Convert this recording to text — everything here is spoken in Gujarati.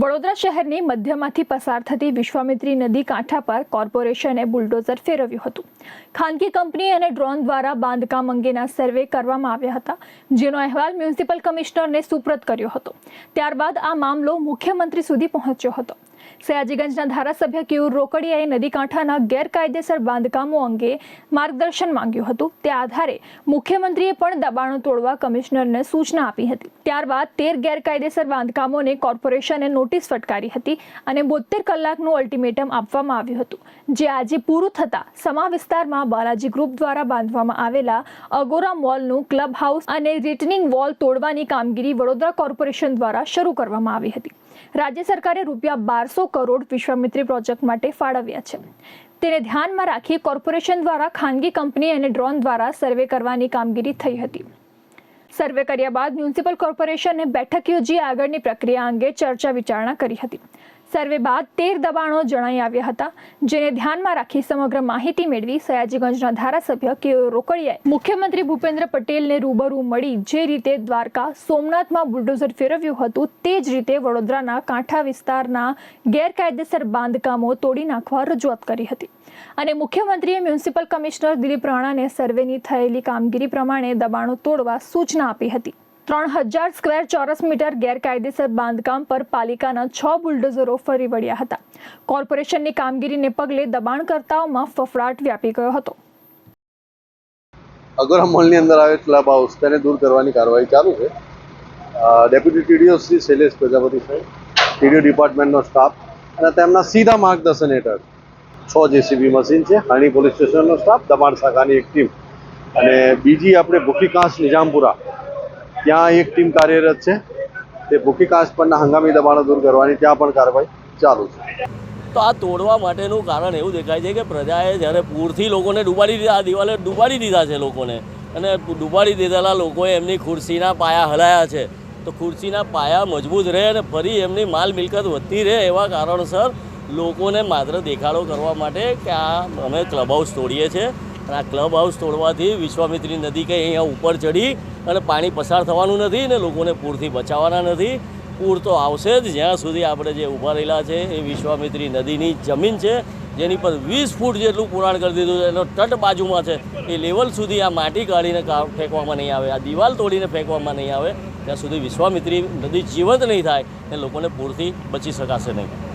વડોદરા શહેરની મધ્યમાંથી પસાર થતી વિશ્વામિત્રી નદી કાંઠા પર કોર્પોરેશને બુલડોઝર ફેરવ્યું હતું. ખાનગી કંપની અને ડ્રોન દ્વારા બાંધકામ અંગેના સર્વે કરવામાં આવ્યા હતા, જેનો અહેવાલ મ્યુનિસિપલ કમિશનરને સુપ્રત કર્યો હતો. ત્યારબાદ આ મામલો મુખ્યમંત્રી સુધી પહોંચ્યો હતો. સયાજીગંજના ધારાસભ્ય કેયુર રોકડિયાએ નદી કાંઠાના ગેરકાયદેસર બાંધકામો અંગે માર્ગદર્શન માંગ્યું હતું. તે આધારે મુખ્યમંત્રીએ પણ દબાણો તોડવા કમિશનરને સૂચના આપી હતી. ત્યારબાદ તેર ગેરકાયદેસર બાંધકામોને કોર્પોરેશને નોટિસ ફટકારી હતી અને બોતેર કલાકનું અલ્ટિમેટમ આપવામાં આવ્યું હતું, જે આજે પૂરું થતાં સમા વિસ્તારમાં બાલાજી ગ્રુપ દ્વારા બાંધવામાં આવેલા અગોરા મોલનું ક્લબ હાઉસ અને રિટર્નિંગ વોલ તોડવાની કામગીરી વડોદરા કોર્પોરેશન દ્વારા શરૂ કરવામાં આવી હતી. રાજ્ય સરકારે રૂપિયા બારસો કરોડ વિશ્વામિત્રી પ્રોજેક્ટ માટે ફાળવ્યા છે. તેને ધ્યાનમાં રાખી કોર્પોરેશન દ્વારા ખાનગી કંપની અને ડ્રોન દ્વારા સર્વે કરવાની કામગીરી થઈ હતી. સર્વે કર્યા બાદ મ્યુનિસિપલ કોર્પોરેશને બેઠક યોજી આગળની પ્રક્રિયા અંગે ચર્ચા વિચારણા કરી હતી. સર્વે બાદ તેર દબાણો જણાઈ આવ્યા હતા, જેને ધ્યાનમાં રાખી સમગ્ર માહિતી મેળવી સયાજીગંજના ધારાસભ્ય કે રોકડિયાએ. મુખ્યમંત્રી ભૂપેન્દ્ર પટેલને રૂબરૂ મળી જે રીતે દ્વારકા સોમનાથમાં બુલડોઝર ફેરવ્યું હતું, તે જ રીતે વડોદરાના કાંઠા વિસ્તારના ગેરકાયદેસર બાંધકામો તોડી નાખવા રજૂઆત કરી હતી. અને મુખ્યમંત્રીએ મ્યુનિસિપલ કમિશનર દિલીપ રાણાને સર્વેની થયેલી કામગીરી પ્રમાણે દબાણો તોડવા સૂચના આપી હતી. ત્રણ હજાર સ્ક્વેર ચોરસ મીટર ગેરકાયદેસર બાંધકામ પર પાલિકાના છ બુલડોઝરો ફરી વળ્યા હતા. કોર્પોરેશનની કામગીરીને પગલે દબાણકર્તાઓમાં ફફડાટ વ્યાપી ગયો હતો. અગોરા મોલની અંદર આવે ક્લબ હાઉસ તેને દૂર કરવાની કાર્યવાહી ચાલુ છે. ડેપ્યુટી ટીડીઓ શ્રી શૈલેષ પ્રજાપતિ સાહેબ, ટીડીઓ ડિપાર્ટમેન્ટનો સ્ટાફ અને તેમના સીધા માર્ગદર્શન હેઠળ છ જેસીબી મશીન છે હાણી પોલીસ સ્ટેશનનો સ્ટાફ, દબાણ શાખાની એક ટીમ. અને બીજી આપણે ભૂખીકાંસ નિજામપુરા ત્યાં એક ટીમ કાર્યરત છે. તે ભૂખીકાંસ પરના હંગામી દબાણો દૂર કરવાની ત્યાં પણ કાર્યવાહી ચાલુ છે. તો આ તોડવા માટેનું કારણ એવું દેખાય છે કે પ્રજાએ જ્યારે પૂરથી લોકોને ડૂબાડી દીધા, આ દિવાલે ડૂબાડી દીધા છે લોકોને. અને ડૂબાડી દીધેલા લોકોએ એમની ખુરશીના પાયા હલાયા છે. તો ખુરશીના પાયા મજબૂત રહે અને ફરી એમની માલ મિલકત વધતી રહે એવા કારણસર લોકોને માત્ર દેખાડો કરવા માટે કે આ અમે ક્લબ હાઉસ તોડીએ છીએ. અને આ ક્લબ હાઉસ તોડવાથી વિશ્વામિત્રી નદી કંઈ અહીંયા ઉપર ચડી અને પાણી પસાર થવાનું નથી ને લોકોને પૂરથી બચાવવાના નથી. પૂર તો આવશે જ. જ્યાં સુધી આપણે જે ઊભા રહેલા છે એ વિશ્વામિત્રી નદીની જમીન છે, જેની પર વીસ ફૂટ જેટલું પુરાણ કરી દીધું છે, એનો તટ બાજુમાં છે, એ લેવલ સુધી આ માટી કાઢીને ફેંકવામાં નહીં આવે, આ દિવાલ તોડીને ફેંકવામાં નહીં આવે. ત્યાં સુધી વિશ્વામિત્રી નદી જીવંત નહીં થાય એ લોકોને પૂરથી બચી શકાશે નહીં.